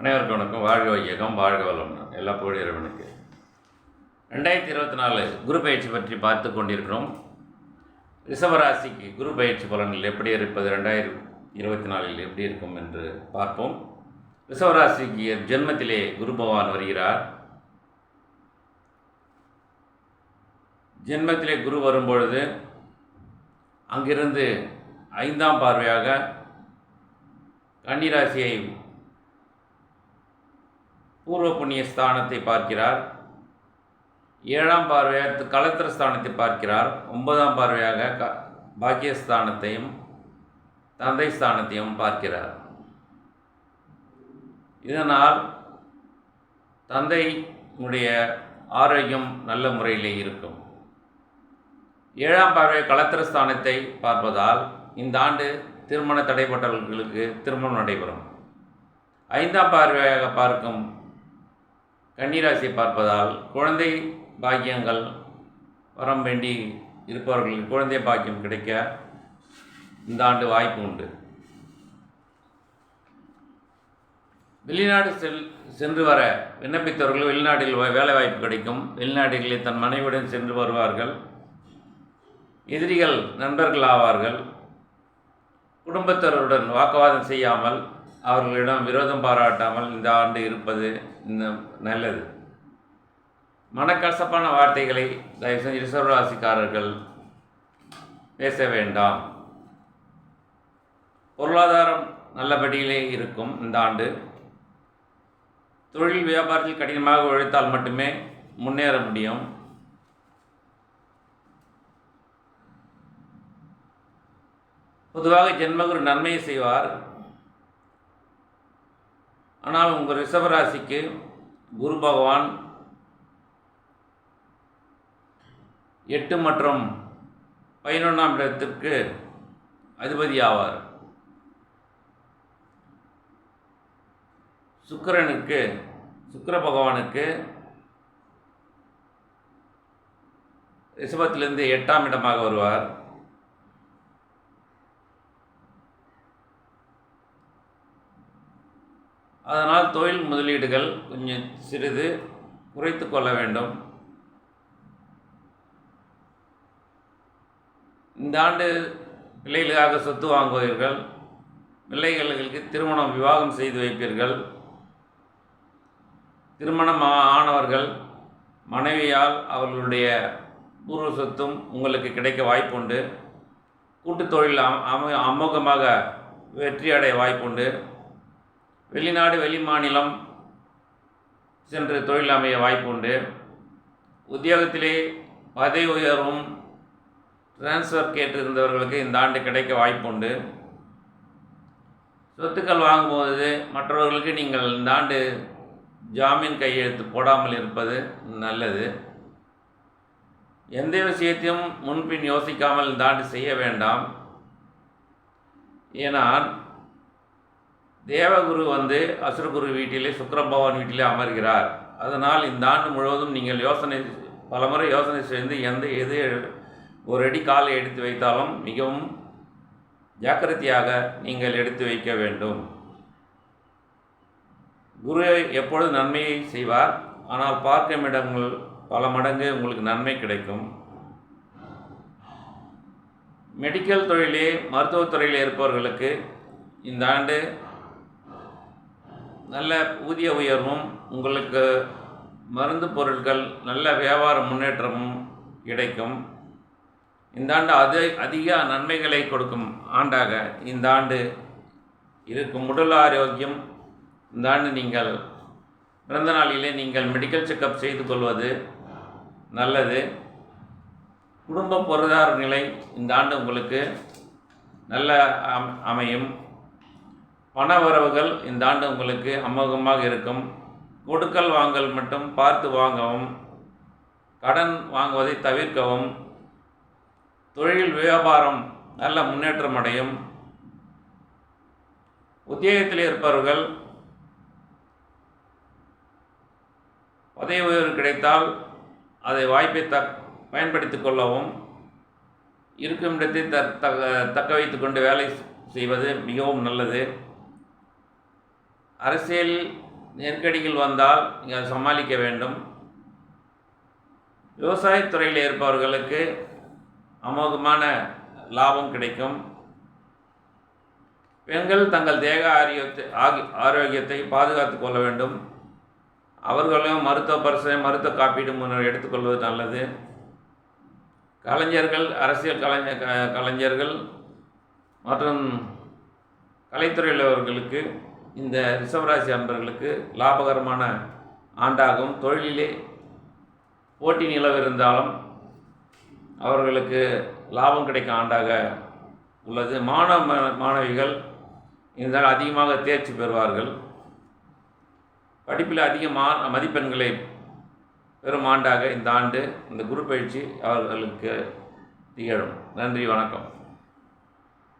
அனைவருக்கும் வணக்கம். வாழ்க வையகம் வாழ்க வளமுடன் எல்லா புகழ் இறைவனுக்கு. ரெண்டாயிரத்தி இருபத்தி நாலு குரு பயிற்சி பற்றி பார்த்து கொண்டிருக்கிறோம். ரிஷபராசிக்கு குரு பயிற்சி பலன்கள் எப்படி இருப்பது ரெண்டாயிரத்தி இருபத்தி நாலில் எப்படி இருக்கும் என்று பார்ப்போம். ரிஷபராசிக்கு ஜென்மத்திலே குரு பகவான் வருகிறார். ஜென்மத்திலே குரு வரும்பொழுது அங்கிருந்து ஐந்தாம் பார்வையாக கன்னிராசியை பூர்வ புண்ணிய ஸ்தானத்தை பார்க்கிறார். ஏழாம் பார்வையாக கலத்திர ஸ்தானத்தை பார்க்கிறார். ஒன்பதாம் பார்வையாக க பாக்கியஸ்தானத்தையும் தந்தை ஸ்தானத்தையும் பார்க்கிறார். இதனால் தந்தையினுடைய ஆரோக்கியம் நல்ல முறையிலே இருக்கும். ஏழாம் பார்வை கலத்திர ஸ்தானத்தை பார்ப்பதால் இந்த ஆண்டு திருமண தடைப்பட்டவர்களுக்கு திருமணம் நடைபெறும். ஐந்தாம் பார்வையாக பார்க்கும் கன்னிராசியை பார்ப்பதால் குழந்தை பாக்கியங்கள் வரம் வேண்டி இருப்பவர்களுக்கு குழந்தை பாக்கியம் கிடைக்க இந்த ஆண்டு வாய்ப்பு உண்டு. வெளிநாடு செல் சென்று வர விண்ணப்பித்தவர்கள் வெளிநாட்டில் வேலை வாய்ப்பு கிடைக்கும். வெளிநாடுகளில் தன் மனைவியுடன் சென்று வருவார்கள். எதிரிகள் நண்பர்கள் ஆவார்கள் குடும்பத்தினருடன் வாக்குவாதம் செய்யாமல் அவர்களிடம் விரோதம் பாராட்டாமல் இந்த ஆண்டு இருப்பது இந்த நல்லது. மனக்கசப்பான வார்த்தைகளை தயவு செஞ்சு ரிசர்வ் ராசிக்காரர்கள் பேச வேண்டாம். பொருளாதாரம் நல்லபடியிலே இருக்கும் இந்த ஆண்டு. தொழில் வியாபாரத்தில் கடினமாக உழைத்தால் மட்டுமே முன்னேற முடியும். பொதுவாக ஜென்மகுரு நன்மையை செய்வார். ஆனால் உங்கள் ரிஷபராசிக்கு குரு பகவான் எட்டு மற்றும் பதினொன்றாம் இடத்திற்கு அதிபதி ஆவார் சுக்கரனுக்கு சுக்கிர பகவானுக்கு ரிஷபத்திலிருந்து எட்டாம் இடமாக வருவார். அதனால் தொழில் முதலீடுகள் கொஞ்சம் சிறிது குறைத்து கொள்ள வேண்டும். இந்த ஆண்டு பிள்ளைகளுக்காக சொத்து வாங்குவீர்கள் பிள்ளைகளுக்கு திருமணம் விவாகம் செய்து வைப்பீர்கள். திருமணம் ஆனவர்கள் மனைவியால் அவர்களுடைய பூர்வ சொத்தும் உங்களுக்கு கிடைக்க வாய்ப்புண்டு. கூட்டுத் தொழில் அம அம- அமோகமாக வெற்றி அடைய வாய்ப்புண்டு. வெளிநாடு வெளி மாநிலம் சென்று தொழில் அமைய வாய்ப்புண்டு. உத்தியோகத்திலே பதவி உயர்வும் டிரான்ஸ்ஃபர் கேட்டிருந்தவர்களுக்கு இந்த ஆண்டு கிடைக்க வாய்ப்புண்டு. சொத்துக்கள் வாங்கும்போது மற்றவர்களுக்கு நீங்கள் இந்த ஆண்டு ஜாமீன் கையெழுத்து போடாமல் இருப்பது நல்லது. எந்த விஷயத்தையும் முன்பின் யோசிக்காமல் இந்த ஆண்டு செய்ய வேண்டாம். ஏனால் தேவகுரு வந்து அசுரகுரு வீட்டிலே சுக்கிரபகவான் வீட்டிலே அமர்கிறார். அதனால் இந்த ஆண்டு முழுவதும் நீங்கள் யோசனை பலமுறை யோசனை செய்து எந்த எது ஒரு அடி காலை எடுத்து வைத்தாலும் மிகவும் ஜாக்கிரதையாக நீங்கள் எடுத்து வைக்க வேண்டும். குரு எப்பொழுது நன்மையை செய்வார்? ஆனால் பார்க்கும் இடங்கள் பல மடங்கு உங்களுக்கு நன்மை கிடைக்கும். மெடிக்கல் தொழிலே மருத்துவத்துறையில் இருப்பவர்களுக்கு இந்த ஆண்டு நல்ல ஊதிய உயர்வும் உங்களுக்கு மருந்து பொருட்கள் நல்ல வியாபார முன்னேற்றமும் கிடைக்கும். இந்த ஆண்டு அது அதிக நன்மைகளை கொடுக்கும் ஆண்டாக இந்த ஆண்டு இருக்கும். உடல் ஆரோக்கியம் இந்த ஆண்டு நீங்கள் பிறந்த நாளிலே நீங்கள் மெடிக்கல் செக்கப் செய்து கொள்வது நல்லது. குடும்ப பொருளாதார நிலை இந்த ஆண்டு உங்களுக்கு நல்ல அம் அமையும். பணவரவுகள் இந்த ஆண்டு உங்களுக்கு அமோகமாக இருக்கும். கொடுக்கல் வாங்கல் மட்டும் பார்த்து வாங்கவும் கடன் வாங்குவதை தவிர்க்கவும் தொழில் வியாபாரம் நல்ல முன்னேற்றம் அடையும். உத்தியோகத்தில் இருப்பவர்கள் பதவி உயர்வு கிடைத்தால் அதை வாய்ப்பை தக் பயன்படுத்திக் கொள்ளவும் இருக்கும் இடத்தை த தக்க தக்க வைத்துக்கொண்டு வேலை செய்வது மிகவும் நல்லது. அரசியல் நெருக்கடிகள் வந்தால் நீங்கள் சமாளிக்க வேண்டும். விவசாயத்துறையில் இருப்பவர்களுக்கு அமோகமான லாபம் கிடைக்கும். பெண்கள் தங்கள் தேக ஆரோக்கியத்தை ஆகி ஆரோக்கியத்தை பாதுகாத்து கொள்ள வேண்டும். அவர்களும் மருத்துவ பரிசனை மருத்துவ காப்பீடு முன்னர் எடுத்துக்கொள்வது நல்லது. கலைஞர்கள் அரசியல் கலைஞர் கலைஞர்கள் மற்றும் கலைத்துறையில் உள்ளவர்களுக்கு இந்த ரிஷபராசி அன்பர்களுக்கு லாபகரமான ஆண்டாகும். தொழிலிலே போட்டி நிலவிருந்தாலும் அவர்களுக்கு லாபம் கிடைக்கும் ஆண்டாக உள்ளது. மாணவ மாணவிகள் இருந்தால் அதிகமாக தேர்ச்சி பெறுவார்கள். படிப்பில் அதிக மா மதிப்பெண்களை பெறும் ஆண்டாக இந்த ஆண்டு இந்த குரு பயிற்சி அவர்களுக்கு திகழும். நன்றி வணக்கம்.